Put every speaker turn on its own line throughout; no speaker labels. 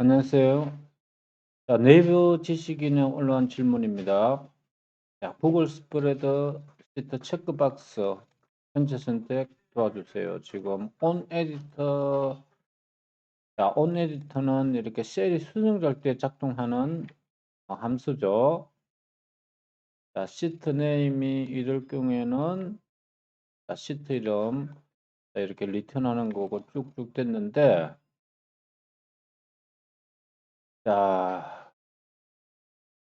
안녕하세요. 자, 네이버 지식인에 올라온 질문입니다. 자, 구글 스프레드 시트 체크박스 현재 선택 도와주세요. 지금 온 에디터 자, 온 에디터는 이렇게 셀이 수정될 때 작동하는 어, 함수죠. 자, 시트 네임이 이럴 경우에는 자, 시트 이름 자, 이렇게 리턴하는 거고 쭉쭉 됐는데 자,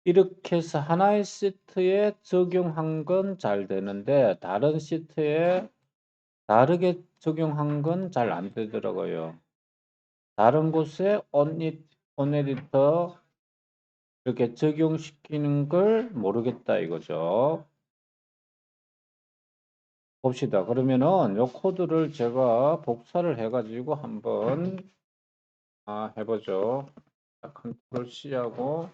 이렇게 해서 하나의 시트에 적용한 건 잘 되는데 다른 시트에 다르게 적용한 건 잘 안 되더라고요. 다른 곳에 온이 온에디터 이렇게 적용시키는 걸 모르겠다 이거죠. 봅시다. 그러면은 요 코드를 제가 복사를 해가지고 한번 아, 해보죠. 자, 컨트롤 C하고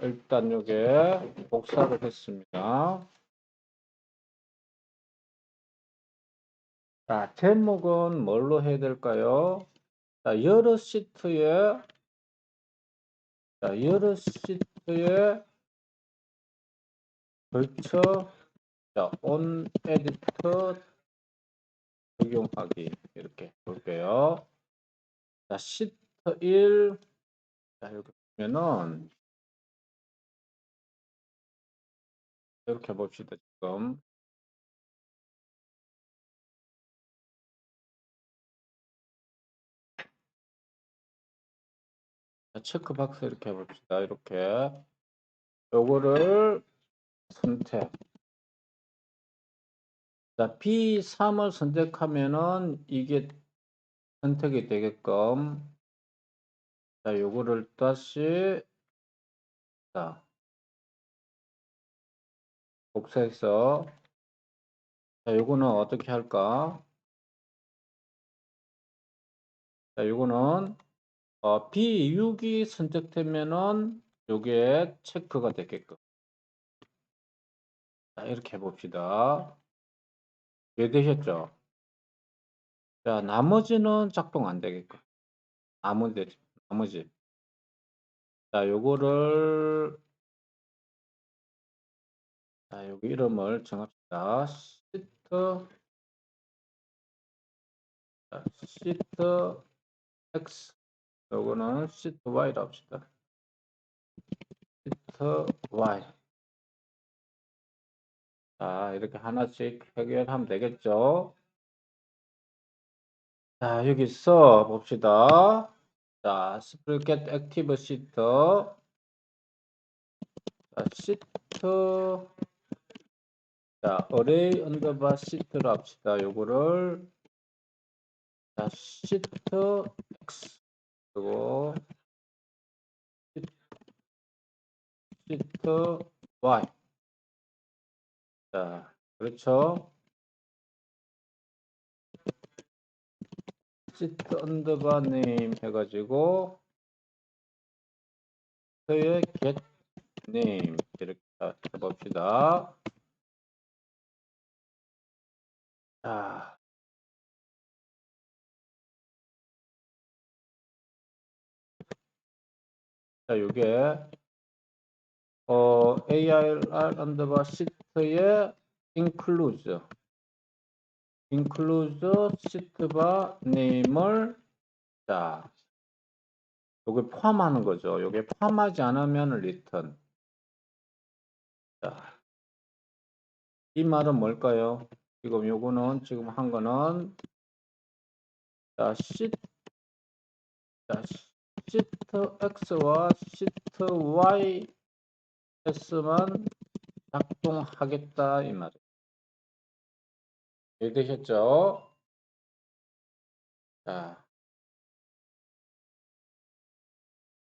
일단 요게 복사를 했습니다. 자, 제목은 뭘로 해야 될까요? 자, 여러 시트에 자, 여러 시트에 걸쳐 자, 온 에디터 적용하기 이렇게 볼게요. 자, 시트 1 자, 이렇게 보면은 이렇게 봅시다. 지금 자, 체크박스 이렇게 해봅시다. 이렇게 요거를 선택 자, B3을 선택하면은 이게 선택이 되게끔 자, 요거를 다시 자, 복사해서 자, 요거는 어떻게 할까? 자, 요거는 어, B6이 선택되면은 요게 체크가 되게끔 자, 이렇게 해봅시다. 이해되셨죠? 자, 나머지는 작동 안 되게끔 나머지 나머지 자, 요거를 자, 여기 이름을 정합시다. 시트 자, 시트 X 요거는 시트 Y로 합시다. 시트 Y 자, 이렇게 하나씩 해결하면 되겠죠? 자, 여기서 봅시다. 자, 스프리켓 액티브 시트 자, 시트 자, 어레이 언더바 시트로 합시다. 요거를 자, 시트 X 그리고 시트 Y 자, 그렇죠? 시트 언더바 네임 해가지고 시트의 get name 이렇게 해봅시다. 자, 자, 요게 어, ARR 언더바 시트의 include include 시트바 네임을 자, 요게 포함하는 거죠. 요게 포함하지 않으면 return. 자, 이 말은 뭘까요? 지금 요거는 지금 한 거는 자, 시트 자, 시트 X와 시트 Y S만 작동하겠다 이 말이에요. 이해되셨죠? 자,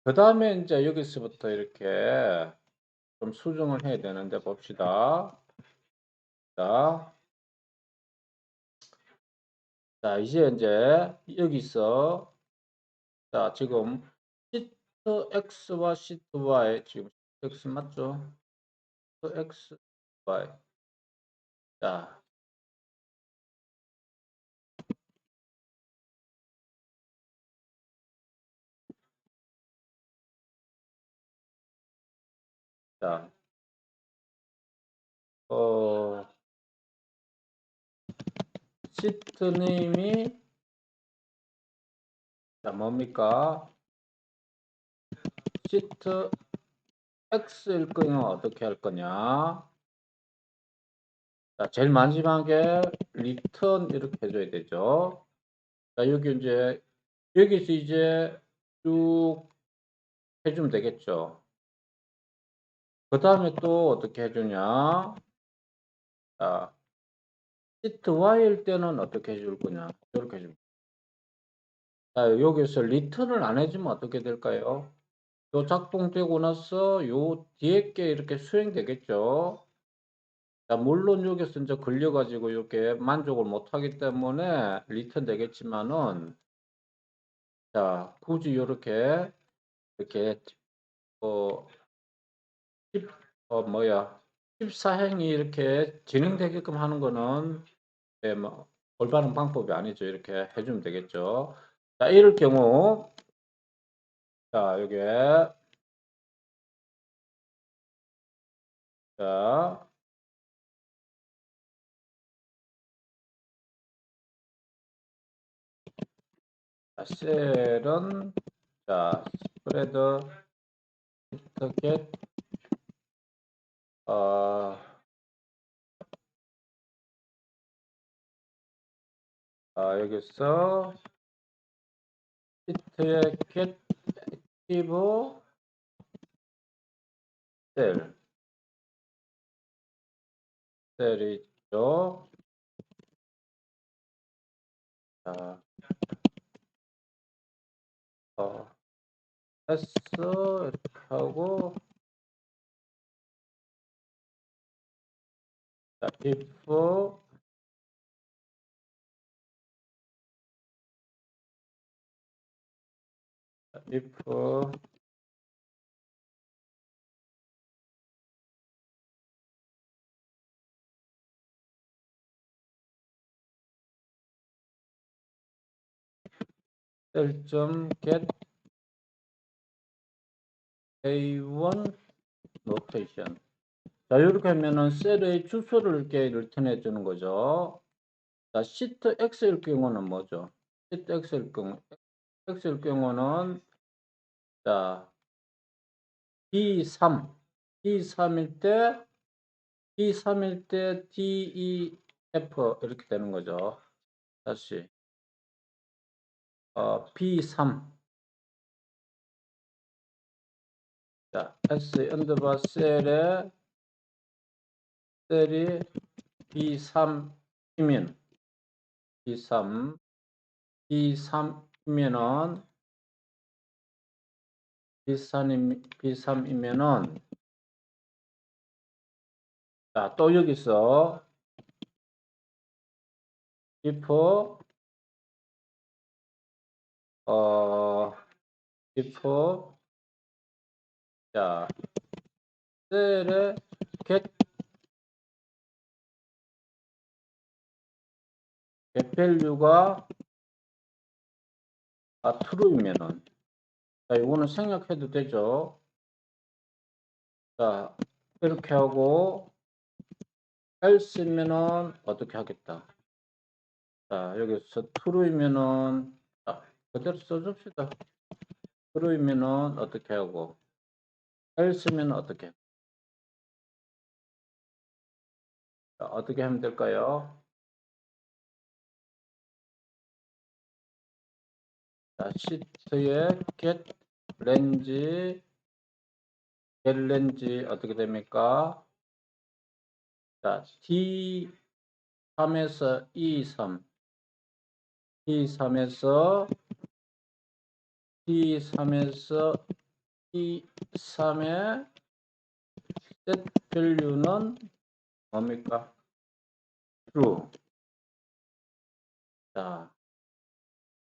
그 다음에 이제 여기서부터 이렇게 좀 수정을 해야 되는데 봅시다. 자, 자 이제 이제 여기서 자 지금 시트 X와 시트 Y 지금 시트 X 맞죠? 시트 X, Y 자 자, 어, 시트 네임이 자, 뭡니까? 시트 X일 거면 어떻게 할 거냐? 자, 제일 마지막에 return 이렇게 해줘야 되죠. 자, 여기 이제, 여기서 이제 쭉 해주면 되겠죠. 그 다음에 또 어떻게 해주냐? 자, 시트 Y일 때는 어떻게 해줄 거냐? 이렇게 해줍니다. 자, 여기서 return을 안 해주면 어떻게 될까요? 요 작동되고 나서 요 뒤에 게 이렇게 수행되겠죠. 자, 물론 여기서 이제 걸려가지고 이렇게 만족을 못하기 때문에 리턴 되겠지만은, 자, 굳이 이렇게, 이렇게, 어, 10, 어, 뭐야, 14행이 이렇게 진행되게끔 하는 거는, 예, 뭐, 올바른 방법이 아니죠. 이렇게 해주면 되겠죠. 자, 이럴 경우, 자, 자, 자, 셀은 자, 스프레드 히트 겟 어, 아, 여기서 히트의 겟 액티브 셀. 셀이 있죠. 자, 어, S 이렇게 하고 자, if 자, if 셀점 get a1 notation 자, 이렇게 하면은 셀의 주소를 이렇게 리턴해 주는 거죠. 자, 시트 X일 경우는 뭐죠? 시트 X일 경우, X일 경우는 자, D3, D3일 때, D3일 때 DEF 이렇게 되는 거죠. 다시 어, B3 자, S 언더바 셀에 셀이 B3이면. B3 B3이면은. B3이, B3이면은. 자, 또 여기서. if 어 if. 자 셀에 get value가 아 true이면은 자 이거는 생략해도 되죠. 자 이렇게 하고 else면은 어떻게 하겠다. 자 여기서 true이면은 자 그대로 써줍시다. true이면은 어떻게 하고 else면 어떻게 자, 어떻게 하면 될까요? 시트에 get range get range 어떻게 됩니까? 자, D3에서 E3 D3에서 D3에서 E3의 set value는 뭡니까? true. 자,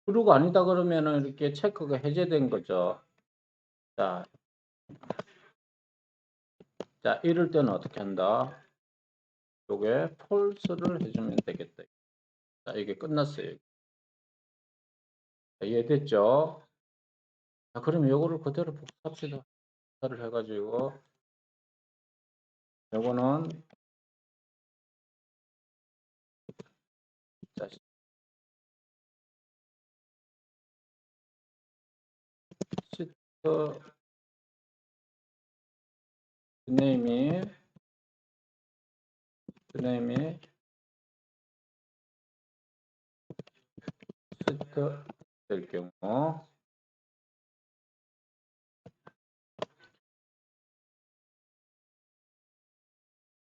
true가 아니다 그러면은 이렇게 체크가 해제된 거죠. 자, 자, 이럴 때는 어떻게 한다? 요게 false를 해주면 되겠다. 자, 이게 끝났어요. 자, 이해됐죠? 자, 그러면 요거를 그대로 복사합시다. 복사를 해가지고 요거는 자, 시트 네임이 네임이 시트 될 경우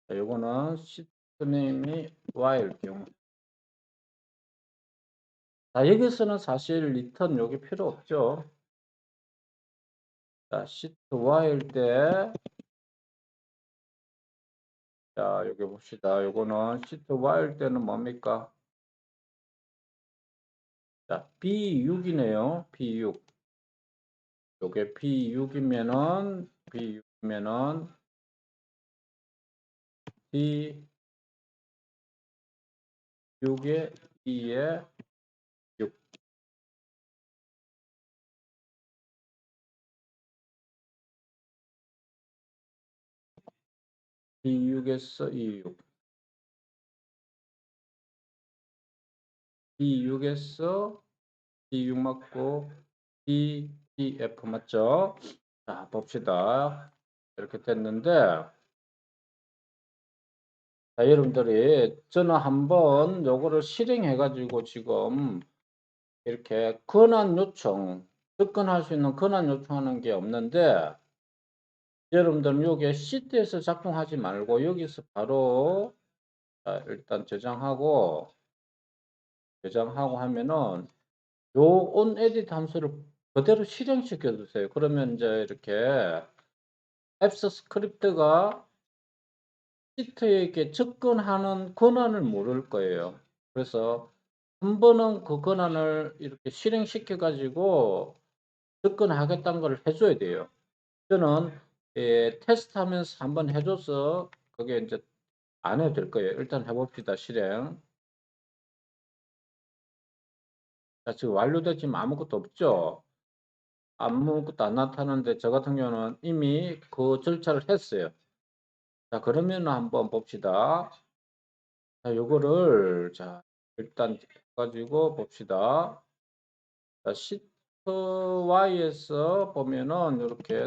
자, 요거는 시트 네임이 y일 경우 자, 여기서는 사실 리턴 여기 필요 없죠. 자, 시트 y일 때 자, 여기 봅시다. 요거는 시트 y일 때는 뭡니까? 자, B6이네요. B6. 요게 B6이면은 B6이면은 D6에 2에 B6에서 E6. B6에서 D6 맞고 D, DF 맞죠? 자, 봅시다. 이렇게 됐는데 자, 여러분들이 저는 한번 요거를 실행해 가지고 지금 이렇게 권한 요청 접근할 수 있는 권한 요청하는 게 없는데 여러분들은 요게 시트에서 작동하지 말고 여기서 바로 자, 일단 저장하고 저장하고 하면은 요 onEdit 함수를 그대로 실행시켜 주세요. 그러면 이제 이렇게 앱스 스크립트가 시트에게 접근하는 권한을 모를 거예요. 그래서 한 번은 그 권한을 이렇게 실행시켜 가지고 접근하겠다는 걸 해줘야 돼요. 저는 예, 테스트하면서 한번 해줘서 그게 이제 안 해도 될 거예요. 일단 해봅시다. 실행. 자, 지금 완료된 지금 아무것도 없죠. 아무것도 안 나타나는데 저 같은 경우는 이미 그 절차를 했어요. 자, 그러면 한번 봅시다. 자, 요거를 자, 일단 가지고 봅시다. 자, 시트 Y에서 보면은 이렇게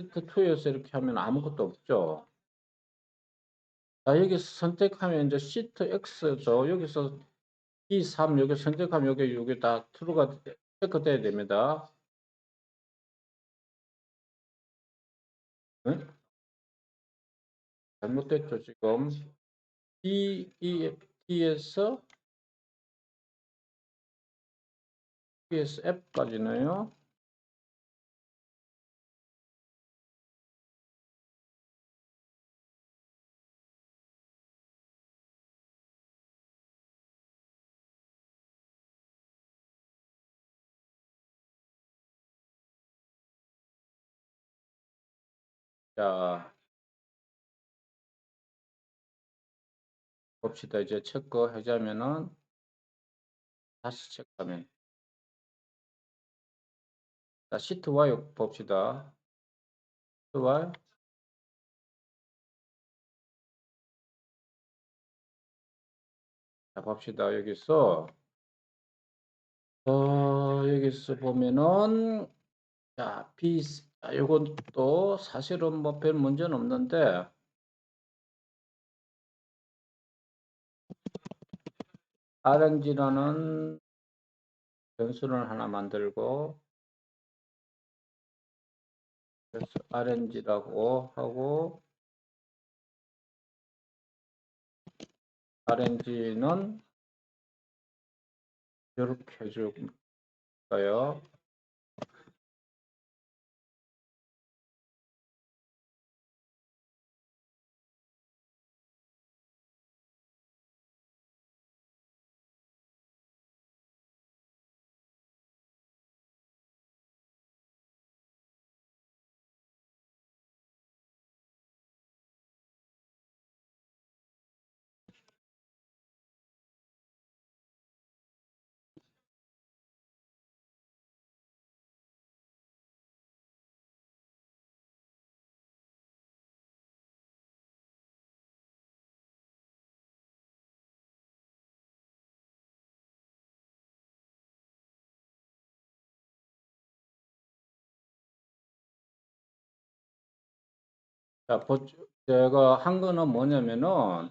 시트 2에서 이렇게 하면 아무것도 없죠. 자, 여기서 선택하면 이제 시트 X죠. 여기서 E3 여기 선택하면 여기 여기 다 true가 체크돼야 됩니다. 응? 잘못됐죠, 지금. D, E, T에서 T에서 F까지네요. 자, 봅시다. 이제 체크 하자면은 다시 체크하면 자, 시트 Y 봅시다. 시트 Y 자, 봅시다. 여기서 어, 여기서 보면은 자, B 또 사실은 뭐 별 문제는 없는데 RNG라는 변수를 하나 만들고 그래서 RNG라고 하고 RNG는 이렇게 해줄까요? 자, 보- 제가 한 거는 뭐냐면은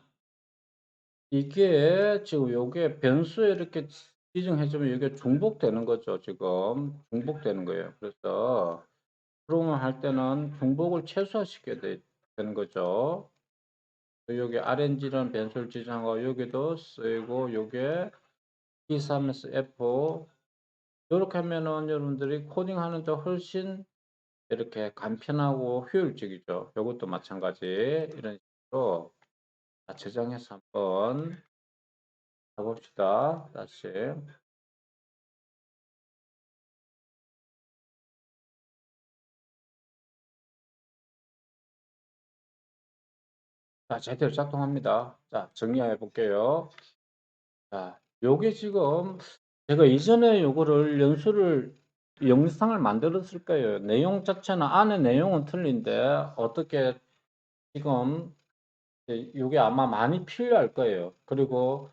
이게 지금 요게 변수에 이렇게 지정해주면 이게 중복되는 거죠. 지금 중복되는 거예요. 그래서 프로그램 할 때는 중복을 최소화시켜야 돼- 되는 거죠. 여기 RNG라는 변수를 지정하고 여기도 쓰이고 요게 P3에서 F 이렇게 하면은 여러분들이 코딩하는 데 훨씬 이렇게 간편하고 효율적이죠. 이것도 마찬가지 이런 식으로 자, 저장해서 한번 가봅시다. 다시 자, 제대로 작동합니다. 자, 정리해 볼게요. 자, 요게 지금 제가 이전에 요거를 연수를 영상을 만들었을 거예요. 내용 자체는 안에 내용은 틀린데 어떻게 지금 이제 요게 아마 많이 필요할 거예요. 그리고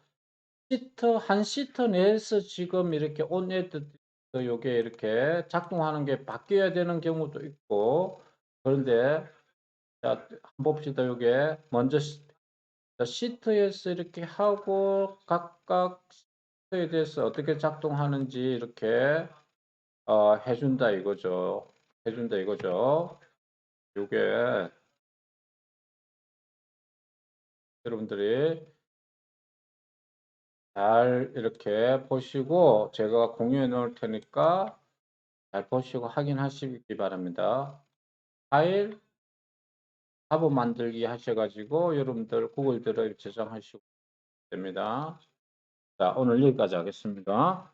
시트 한 시트 내에서 지금 이렇게 온에드 요게 이렇게 작동하는 게 바뀌어야 되는 경우도 있고 그런데 자 한번 봅시다. 요게 먼저 시트에서 이렇게 하고 각각 시트에 대해서 어떻게 작동하는지 이렇게 어, 해준다 이거죠. 해준다 이거죠. 요게 여러분들이 잘 이렇게 보시고 제가 공유해 놓을 테니까 잘 보시고 확인하시기 바랍니다. 파일 하부 만들기 하셔가지고 여러분들 구글 드라이브 저장하시고 됩니다. 자 오늘 여기까지 하겠습니다.